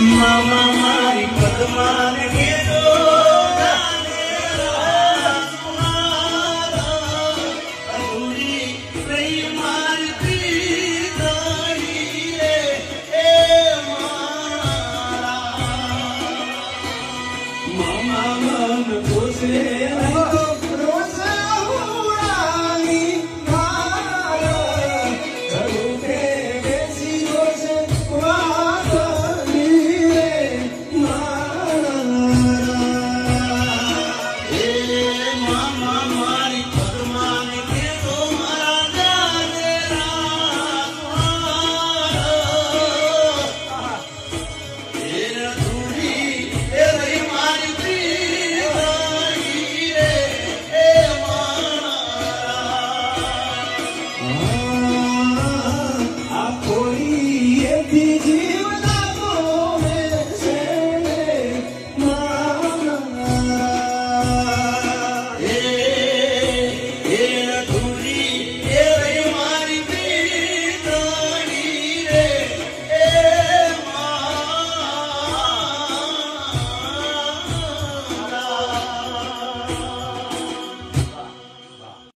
મામા મારી પદમાને ગેરો Mama, mama, mama, mama, ma ma ma